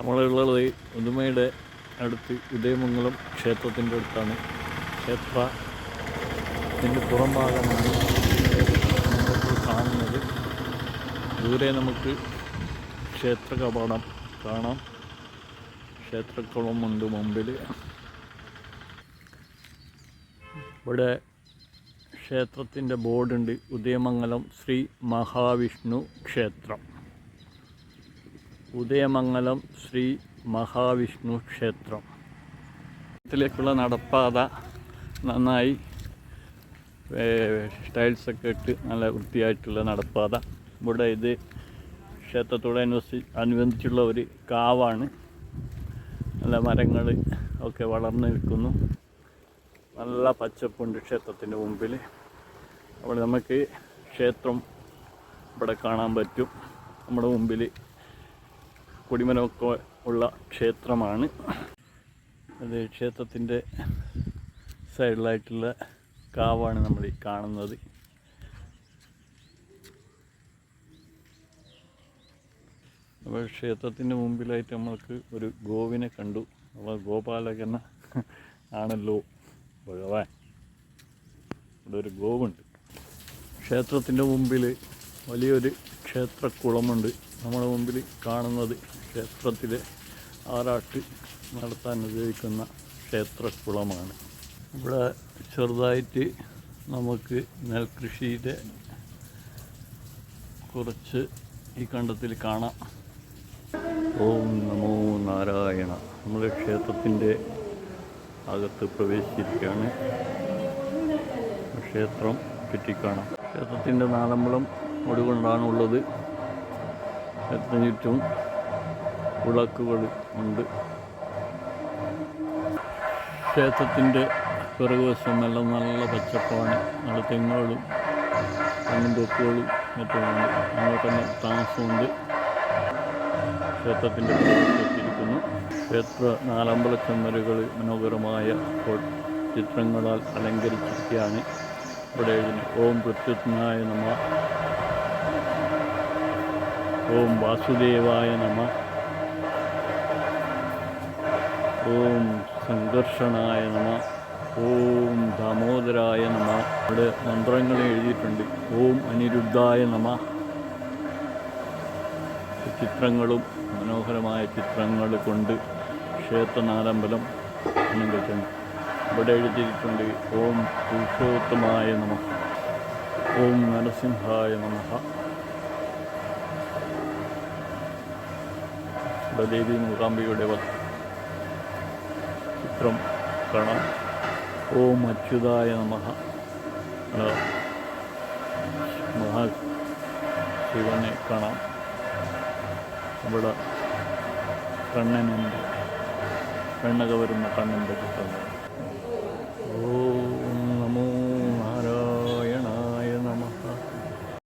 നമ്മളുള്ളത് ഉദുമയുടെ അടുത്ത് ഉദയമംഗലം ക്ഷേത്രത്തിന്റെ അടുത്താണ്. ക്ഷേത്രത്തിന്റെ പുറം ഭാഗമാണ് കാണുന്നത്. ദൂരെ നമുക്ക് ക്ഷേത്ര കവാടം കാണാം. ക്ഷേത്രക്കുളമുണ്ട് മുമ്പിൽ ഇവിടെ ക്ഷേത്രത്തിന്റെ ബോർഡുണ്ട്. ഉദയമംഗലം ശ്രീ മഹാവിഷ്ണു ക്ഷേത്രം. ഉദയമംഗലം ശ്രീ മഹാവിഷ്ണു ക്ഷേത്രം. ഇതിലേക്കുള്ള നടപ്പാത നന്നായി ടൈൽസൊക്കെ ഇട്ട് നല്ല വൃത്തിയായിട്ടുള്ള നടപ്പാത. ഇവിടെ ഇത് ക്ഷേത്രത്തോടനുബന്ധിച്ച് അനുബന്ധിച്ചുള്ള ഒരു കാവാണ്. നല്ല മരങ്ങൾ ഒക്കെ വളർന്നു നിൽക്കുന്നു. നല്ല പച്ചപ്പുണ്ട് ക്ഷേത്രത്തിന്റെ മുമ്പിൽ അവിടെ നമുക്ക് ക്ഷേത്രം ഇവിടെ കാണാൻ പറ്റും. നമ്മുടെ മുമ്പിൽ കൊടിമരമൊക്കെ ഉള്ള ക്ഷേത്രമാണ്. അത് ക്ഷേത്രത്തിന്റെ സൈഡിലായിട്ടുള്ള കാവാണ് നമ്മൾ ഈ കാണുന്നത്. അപ്പോൾ ക്ഷേത്രത്തിന്റെ മുമ്പിലായിട്ട് നമ്മൾക്ക് ഒരു ഗോവിനെ കണ്ടു. അപ്പോൾ ഗോപാലകന ആണല്ലോ ഭഗവാൻ. ഇവിടെ ഒരു ഗോവുണ്ട്. ക്ഷേത്രത്തിന്റെ മുമ്പിൽ വലിയൊരു ക്ഷേത്രക്കുളമുണ്ട്. നമ്മുടെ മുമ്പിൽ കാണുന്നത് ക്ഷേത്രത്തിലെ ആറാട്ട് നടത്താൻ ഉപയോഗിക്കുന്ന ക്ഷേത്രക്കുളമാണ്. ഇവിടെ ചെറുതായിട്ട് നമുക്ക് നെൽകൃഷിയുടെ കുറച്ച് ഈ കണ്ടത്തിൽ കാണാം. ഓം നമോ നാരായണ. നമ്മൾ ക്ഷേത്രത്തിന്റെ അകത്ത് പ്രവേശിച്ചിരിക്കുകയാണ്. ക്ഷേത്രം ചുറ്റിക്കാണാം. ക്ഷേത്രത്തിന്റെ നാലമ്പലം ഒടുകൊണ്ടാണുള്ളത്. ക്ഷേത്രം ചുറ്റും വിളക്കുകൾ ഉണ്ട്. ക്ഷേത്രത്തിന്റെ പിറകുവശം നല്ല നല്ല പച്ചപ്പാണ്. നല്ല തെങ്ങുകളും തെങ്ങും തൊക്കുകളും മറ്റുമുണ്ട് അങ്ങനെ തന്നെ താമസമുണ്ട്. ക്ഷേത്രത്തിന്റെ പിറകുവശത്തിരിക്കുന്നു ക്ഷേത്ര നാലമ്പല ചുമരുകൾ മനോഹരമായ ചിത്രങ്ങളാൽ അലങ്കരിച്ചിരിക്കുകയാണ്. ഇവിടെ ഓം പ്രത്യുത്നായ നമ. ഓം വാസുദേവായ നമ. ഓം സംഘർഷണായ നമ ഓം ദാമോദരായ നമ. ഇവിടെ മന്ത്രങ്ങൾ എഴുതിയിട്ടുണ്ട്. ഓം അനിരുദ്ധായ നമ. ചിത്രങ്ങളും മനോഹരമായ ചിത്രങ്ങൾ കൊണ്ട് ക്ഷേത്രനാരമ്പലം അലങ്കരിച്ചിട്ടുണ്ട് ഇവിടെ എഴുതിയിട്ടുണ്ട് ഓം പുരുഷോത്തമായ നമ. ഓം നരസിംഹായ നമ. ദേവി മൂകാംബിയുടെ വ- ചിത്രം കാണാം. ഓം അച്യുതായ നമഹ മഹാ ശിവനെ കാണാം. ഇവിടെ കണ്ണനുണ്ട്. കണ്ണക വരുന്ന കണ്ണന്റെ ചിത്രം